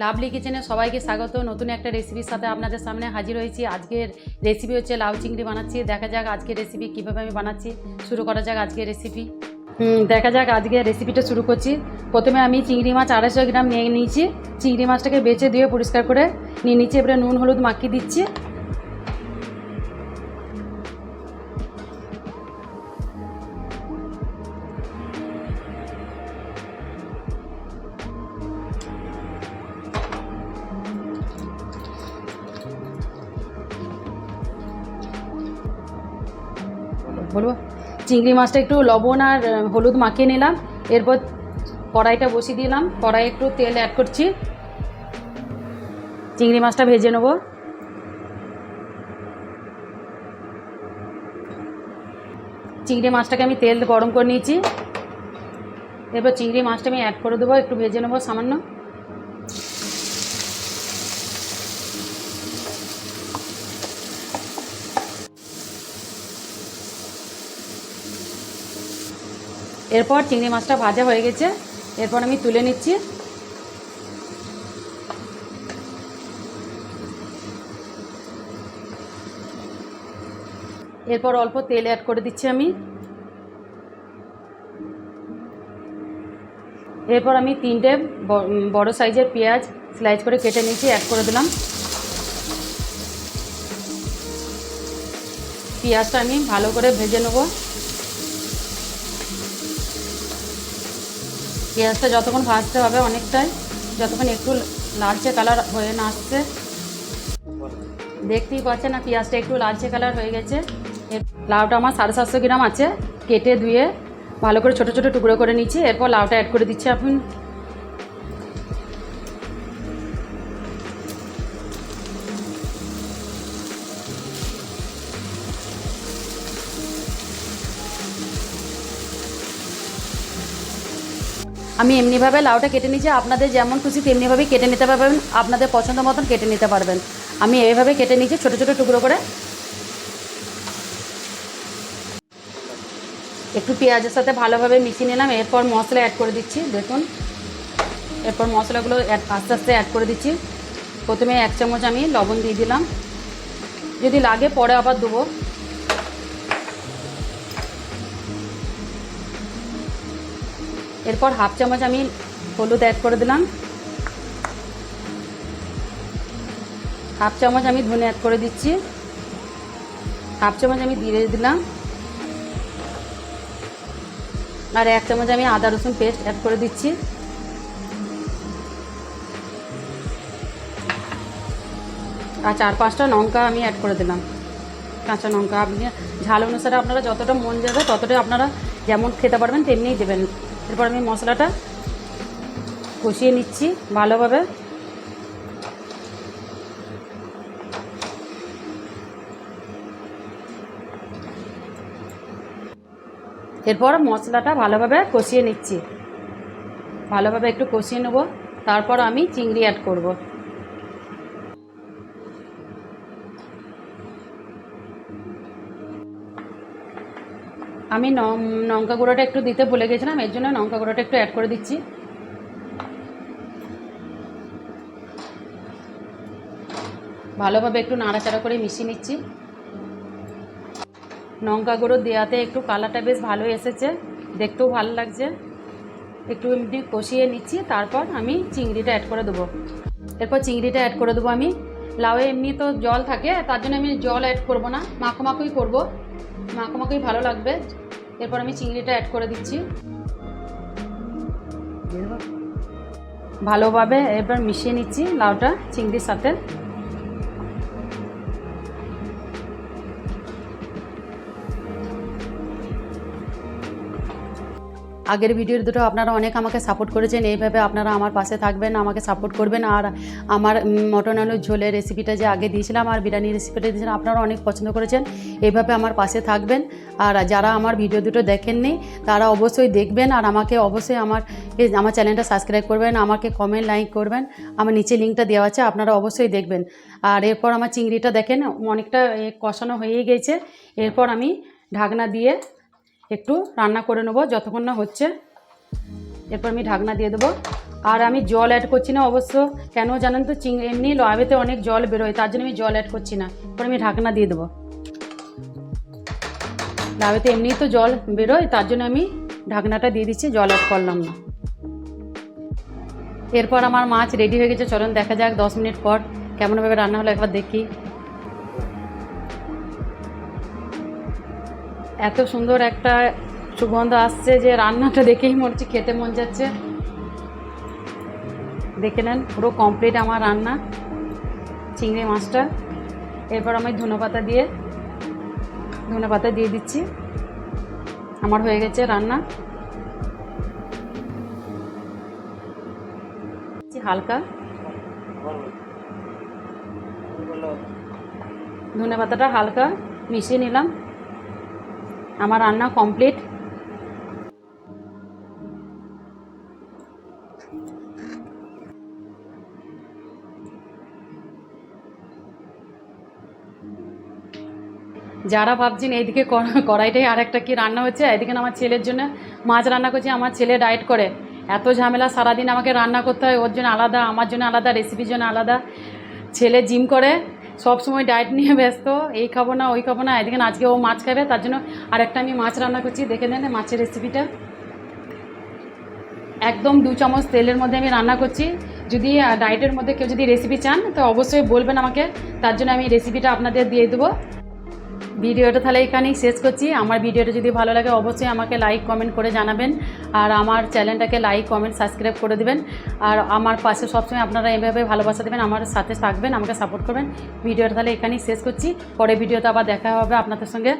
Lovely কিচেনে সবাইকে স্বাগত। নতুন একটা রেসিপির সাথে আপনাদের সামনে হাজির হয়েছি। আজকের রেসিপি হচ্ছে লাউ চিংড়ি বানাচ্ছি। দেখা যাক আজকের রেসিপি কীভাবে আমি বানাচ্ছি। শুরু করা যাক আজকের রেসিপি দেখা যাক আজকে রেসিপিটা শুরু করছি। প্রথমে আমি চিংড়ি মাছ আড়াইশো গ্রাম নিয়ে নিয়েছি। চিংড়ি মাছটাকে বেছে দিয়ে পরিষ্কার করে নিয়ে নিচ্ছি। এবারে নুন, হলুদ মাখিয়ে দিচ্ছি। বলব? চিংড়ি মাছটা একটু লবণ আর হলুদ মাখিয়ে নিলাম। এরপর কড়াইটা বসিয়ে দিলাম। কড়াই একটু তেল অ্যাড করছি। চিংড়ি মাছটা ভেজে নেব। চিংড়ি মাছটাকে আমি তেল গরম করে নিয়েছি। এরপর চিংড়ি মাছটা আমি অ্যাড করে দেবো। একটু ভেজে নেব সামান্য। এরপর চিংড়ি মাছটা ভাজা হয়ে গেছে। এরপর আমি তুলে নিচ্ছি। এরপর অল্প তেল অ্যাড করে দিচ্ছি আমি। এরপর আমি তিনটে বড় সাইজের পেঁয়াজ স্লাইস করে কেটে নিয়েছি অ্যাড করে দিলাম। পেঁয়াজটা আমি ভালো করে ভেজে নেব। পেঁয়াজটা যতক্ষণ ভাজতে হবে অনেকটাই, যতক্ষণ একটু লালচে কালার হয়ে না আসছে। দেখতেই পাচ্ছেন না পেঁয়াজটা একটু লালচে কালার হয়ে গেছে। লাউটা আমার সাড়ে সাতশো গ্রাম আছে, কেটে ধুয়ে ভালো করে ছোটো ছোটো টুকরো করে নিচ্ছি। এরপর লাউটা অ্যাড করে দিচ্ছি। আপনি আমি এমনিভাবে লাউটা কেটে নিয়েছি, আপনাদের যেমন খুশি তেমনিভাবেই কেটে নিতে পারবেন, আপনাদের পছন্দ মতন কেটে নিতে পারবেন। আমি এইভাবে কেটে নিয়েছি, ছোটো ছোটো টুকরো করে। একটু পেঁয়াজের সাথে ভালোভাবে মিশিয়ে নিলাম, এরপর মশলা অ্যাড করে দিচ্ছি, দেখুন। এরপর মশলাগুলো আস্তে আস্তে অ্যাড করে দিচ্ছি। প্রথমে এক চামচ আমি লবণ দিয়ে দিলাম। যদি লাগে পরে আবার দেবো। এরপর হাফ চামচ আমি হলুদ অ্যাড করে দিলাম। হাফ চামচ আমি ধনে অ্যাড করে দিচ্ছি। হাফ চামচ আমি দিয়ে দিলাম। আর এক চামচ আমি আদা রসুন পেস্ট অ্যাড করে দিচ্ছি। আর চার পাঁচটা লঙ্কা আমি অ্যাড করে দিলাম। কাঁচা লঙ্কা আপনি ঝাল অনুসারে আপনারা যতটা মন যাবে ততটাই আপনারা যেমন খেতে পারবেন তেমনিই দেবেন। এরপর আমি মশলাটা কষিয়ে নিচ্ছি ভালোভাবে। এরপর মশলাটা ভালোভাবে কষিয়ে নিচ্ছি। ভালোভাবে একটু কষিয়ে নেব। তারপর আমি চিংড়ি অ্যাড করব। আমি লঙ্কা গুঁড়োটা একটু দিতে ভুলে গেছিলাম, এর জন্য লঙ্কা গুঁড়োটা একটু অ্যাড করে দিচ্ছি। ভালোভাবে একটু নাড়াচাড়া করে মিশিয়ে নিচ্ছি। লঙ্কা গুঁড়ো দেওয়াতে একটু কালারটা বেশ ভালো এসেছে, দেখতেও ভালো লাগছে। একটু এমনি কষিয়ে নিচ্ছি, তারপর আমি চিংড়িটা অ্যাড করে দেবো। এরপর চিংড়িটা অ্যাড করে দেবো আমি। লাউয়ে এমনি তো জল থাকে, তার জন্য আমি জল অ্যাড করব না মাখো মাখোই করব। মাখো মাখোই ভালো লাগবে। এরপর আমি চিংড়িটা অ্যাড করে দিচ্ছি। ভালোভাবে এবার মিশিয়ে নিচ্ছি লাউটা চিংড়ির সাথে। আগের ভিডিওর দুটো আপনারা অনেক আমাকে সাপোর্ট করেছেন। এইভাবে আপনারা আমার পাশে থাকবেন, আমাকে সাপোর্ট করবেন। আর আমার মটন আলুর ঝোলের রেসিপিটা যে আগে দিয়েছিলাম আর বিরিয়ানি রেসিপিটা দিয়েছিলাম, আপনারা অনেক পছন্দ করেছেন। এইভাবে আমার পাশে থাকবেন। আর যারা আমার ভিডিও দুটো দেখেননি, তারা অবশ্যই দেখবেন। আর আমাকে অবশ্যই আমার আমার চ্যানেলটা সাবস্ক্রাইব করবেন, আমাকে কমেন্ট লাইক করবেন। আমার নিচে লিঙ্কটা দেওয়া আছে, আপনারা অবশ্যই দেখবেন। আর এরপর আমার চিংড়িটা দেখেন, অনেকটা কষানো হয়েই গেছে। এরপর আমি ঢাকনা দিয়ে একটু রান্না করে নেব, যতক্ষণ না হচ্ছে। এরপর আমি ঢাকনা দিয়ে দেবো। আর আমি জল অ্যাড করছি না অবশ্য। কেন জানেন তো, চিং এমনি লাভেতে অনেক জল বেরোয়, তার জন্য আমি জল অ্যাড করছি না। এরপর আমি ঢাকনা দিয়ে দেবো। লাভেতে এমনি তো জল বেরোয়, তার জন্য আমি ঢাকনাটা দিয়ে দিচ্ছি, জল অ্যাড করলাম না। এরপর আমার মাছ রেডি হয়ে গেছে, চলুন দেখা যাক দশ মিনিট পর কেমনভাবে রান্না হলো, একবার দেখি। এত সুন্দর একটা সুগন্ধ আসছে যে রান্নাটা দেখেই মনে হচ্ছে খেতে মন যাচ্ছে। দেখে নেন, পুরো কমপ্লিট আমার রান্না, চিংড়ি মাছটা। এরপর আমি ধনে পাতা দিয়ে, ধনে পাতা দিয়ে দিচ্ছি। আমার হয়ে গেছে রান্না। হালকা। ধনে পাতাটা হালকা মিশিয়ে নিলাম। আমার রান্না কমপ্লিট যারা ভাবছেন এইদিকে কড়া- কড়াইটাই আর একটা কি রান্না হচ্ছে, এদিকে আমার ছেলের জন্য মাছ রান্না করছি, আমার ছেলে ডায়েট করে। এত ঝামেলা, সারাদিন আমাকে রান্না করতে হয়, ওর জন্য আলাদা, আমার জন্য আলাদা রেসিপির জন্য আলাদা। ছেলে জিম করে সব সময় ডায়েট নিয়ে ব্যস্ত, এই খাব না, ওই খাব না, এদিকে আজকে ও মাছ খাবে, তার জন্য আরেকটা আমি মাছ রান্না করছি, দেখে নেন মাছের রেসিপিটা একদম দু চামচ তেলের মধ্যে আমি রান্না করছি। যদি ডায়েটের মধ্যে কেউ যদি রেসিপি চান, তো অবশ্যই বলবেন আমাকে, তার জন্য আমি রেসিপিটা আপনাদের দিয়ে দেবো। ভিডিওটা তাহলে এখানেই শেষ করছি। আমার ভিডিওটা যদি ভালো লাগে, অবশ্যই আমাকে লাইক কমেন্ট করে জানাবেন। আর আমার চ্যানেলটাকে লাইক কমেন্ট সাবস্ক্রাইব করে দেবেন। আর আমার পাশে সবসময় আপনারা এভাবে ভালোবাসা দেবেন, আমার সাথে থাকবেন, আমাকে সাপোর্ট করবেন। ভিডিওটা তাহলে এখানেই শেষ করছি। পরে ভিডিওতে আবার দেখা হবে আপনাদের সঙ্গে।